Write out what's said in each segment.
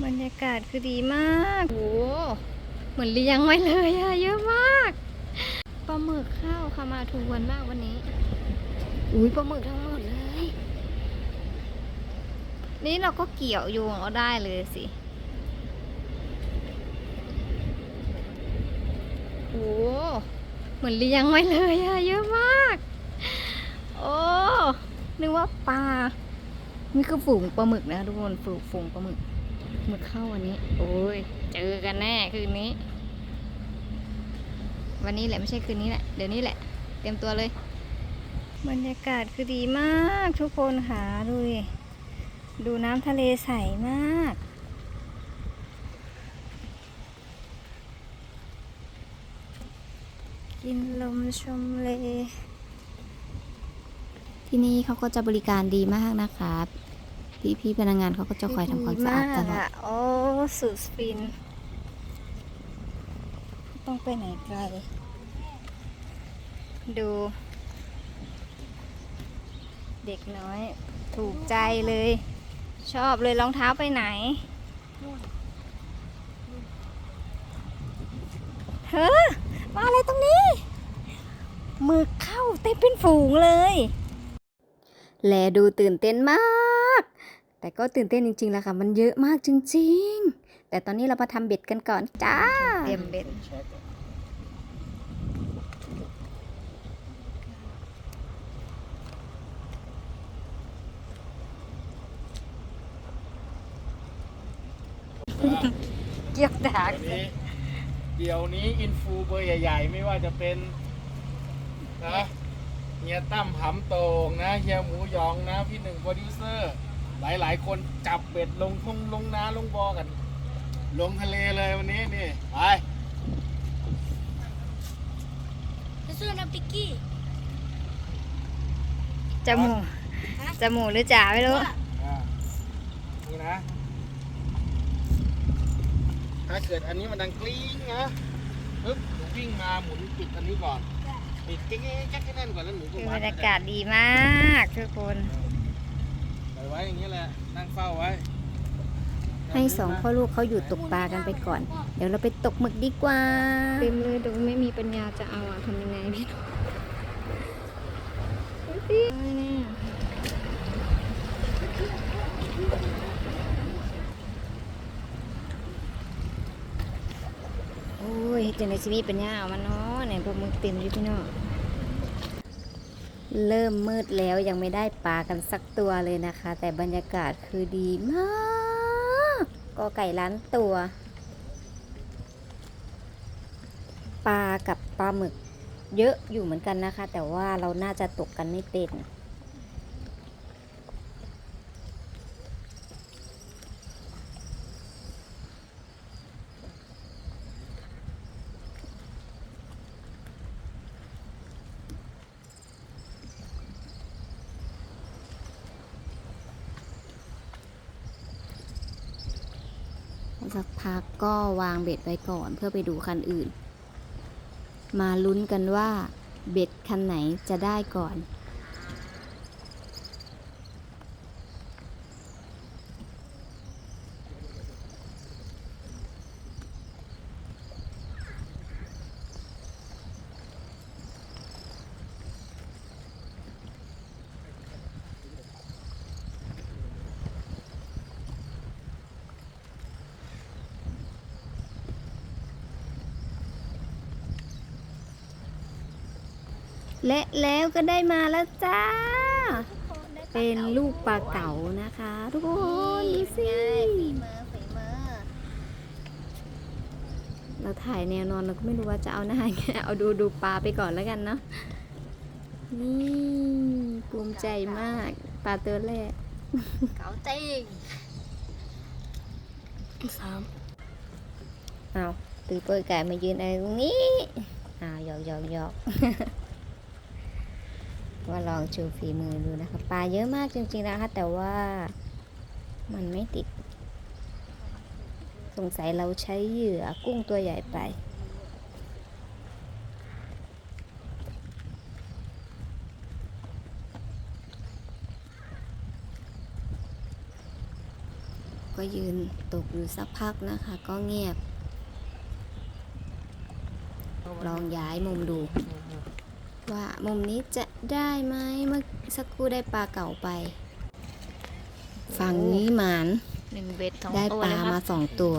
บรรยากาศคือดีมากโอ้เหมือนเลี้ยงไว้เลยอะเยอะมากปลาหมึกข้าวค่ะมาถูกวันมากวันนี้ อุ้ยปลาหมึกทั้งหมดเลย นี่เราก็เกี่ยวโยงเอาได้เลยสิโอ้เหมือนเลี้ยงไว้เลยอะเยอะมาก โอ้นึกว่าปลา นี่คือฝูงปลาหมึกนะทุกคนฝูงปลาหมึก หมึกเข้าวันนี้ โอ้ย เจอกันแน่คืนนี้ วันนี้แหละไม่ใช่คืนนี้แหละ เดี๋ยวนี้แหละ เตรียมตัวเลย บรรยากาศคือดีมากทุกคนค่ะดูดิดูน้ำทะเลใสมากกินลมชมเล ที่นี่เขาก็จะบริการดีมากนะครับ พี่พี่ๆพนักงานเขาก็จะคอยทำความสะอาดตลอดมกะโอ้สุดสปิน ต้องไปไหนไกล ดู เด็กน้อย ถูกใจเลย ชอบเลยรองเท้าไปไหนเธอมาอะไรตรงนี้หมึกเข้าเต็มเป็นฝูงเลย แลดูตื่นเต้นมาก แต่ก็ตื่นเต้นจริงๆแหละค่ะ มันเยอะมากจริงๆ แต่ตอนนี้เรามาทำเบ็ดกันก่อนจ้า เต็มเบ็ด เกี่ยวดากเดี๋ยวนี้เดี๋ยวนี้อินฟูเบอร์ใหญ่ ๆ ไม่ว่าจะเป็นนะเฮียตั้มหำโตงนะเฮียหมูหยองนะ พี่หนึ่งโปรดิวเซอร์ หลายๆคนจับเบ็ดลงทุ่งลงนาลงบอกัน ลงทะเลเลยวันนี้นี่ไปสู้นะปิกกี้จมูกจมูกหรือจ๋าไม่รู้อ่านี่นะ ถ้าเกิดอันนี้มันดังกลิ้งนะปึ๊บหนูวิ่งมาหมุนปิดอันนี้ก่อนปิดแก๊กแก๊กแก๊กให้แน่นก่อนแล้วหนูก็คือวับรดรยากาศดีมากทุกคนปล่อย ไว้อย่างนี้แหละนั่งเฝ้าไว้ ให้สองพ่อลูกเขาอยู่ตกปลากันไปก่อน เดี๋ยวเราไปตกหมึกดีกว่าเต็มเลยดูไม่มีปัญญาจะเอาอะทำยังไงพี่น้องดูสิเนี่ยโอ้ยจังในชีวิตปัญญาเอามันเนาะเนี่ยพวกมึงเต็มอยู่พี่น้อง เริ่มมืดแล้วยังไม่ได้ปลากันสักตัวเลยนะคะ แต่บรรยากาศคือดีมากก็ไก่ล้านตัวปลากับปลาหมึกเยอะอยู่เหมือนกันนะคะ แต่ว่าเราน่าจะตกกันไม่เป็น สักพักก็วางเบ็ดไว้ก่อนเพื่อไปดูคันอื่น มาลุ้นกันว่าเบ็ดคันไหนจะได้ก่อน และแล้วก็ได้มาแล้วจ้า เป็นลูกปลาเก๋านะคะ ทุกคนดูสิฝีมือฝีมือเราถ่ายแนวนอนเราก็ไม่รู้ว่าจะเอาหน้าไงเอาดูดูปลาไปก่อนแล้วกันเนาะนี่ภูมิใจมากปลาตัวแรกเก๋าจริงสามเอาตือเปิดไก่มายืนอะไรตรงนี้อ้าวหยอกหยอกหยอก ว่าลองชูฝีมือดูนะคะปลาเยอะมากจริงๆนะคะ แต่ว่ามันไม่ติด สงสัยเราใช้เหยื่อกุ้งตัวใหญ่ไป ก็ก็ยืนตกอยู่สักพักนะคะ ก็เงียบ ลองย้ายมุมดู ว่ามุมนี้จะได้ไหมเมื่อสักครู่ได้ปลาเก่าไป ฝั่งนี้หมานหนึ่งเบ็ดสองได้ตัวปลาเลยคมารับสองตัว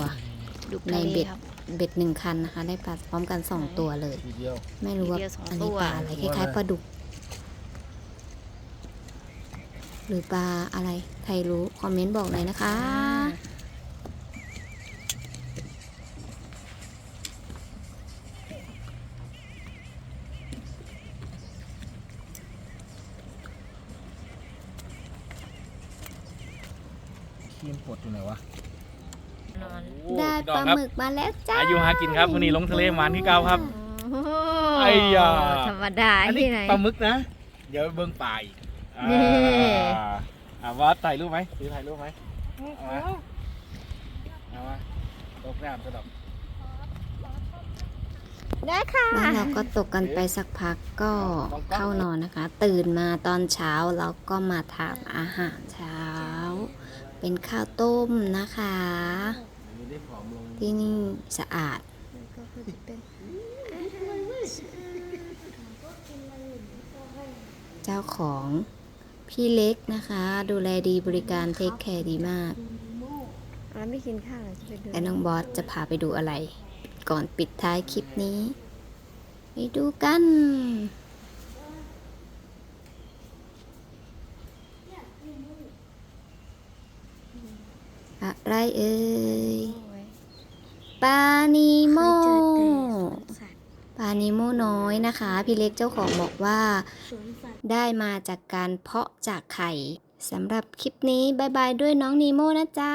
ดูในทะลเบ็ดครับ เบ็ดหนึ่งคันนะคะ ได้ปลาพร้อมกันสองตัวเลย ทีเดียวไม่รู้ว่าทีเดียวสองอันนี้ตัว ปลาอะไรคล้ายๆปลาดุก หรือปลาอะไรใครรู้คอมเมนต์บอกหน่อยนะคะ คีมปวดอยู่ไหนวะนอนได้ปลาหมึกมาแล้วจ้าอายุหากินครับวันนี้ลงทะเลหมานที่เก้าครับโอ้โหไอ้ยา ธรรมดาอันนี้ที่ไหน ปลาหมึกนะ เดี๋ยวเบิ้งปลาอีกนี่ อ่าอ่าว่าถ่ายรูปไหมซื้อถ่ายรูปไหมเอามาเอามาตกน้ำสะดอกได้ค่ะ แล้วเราก็ตกกันไปสักพักก็เข้านอนนะคะ ตื่นมาตอนเช้าเราก็มาทานอาหารเช้า เป็นข้าวต้มนะคะมีได้ผอมลงที่นี่สะอาด เจ้าของพี่เล็กนะคะ ดูแลดีบริการเทคแคร์ดีมาก แล้วไม่กินข้าวเลยจะไปดูและน้องบอสจะพาไปดูอะไร ก่อนปิดท้ายคลิปนี้ ไปดูกัน อะไรเอ่ยปลานิโมเคยเจอแต่สวนสัตว์ปลานิโมน้อยนะคะ พี่เล็กเจ้าของบอกว่าสวนสัตว์ได้มาจากการเพาะจากไข่สำหรับคลิปนี้บายบายด้วยน้องนีโมนะจ๊ะ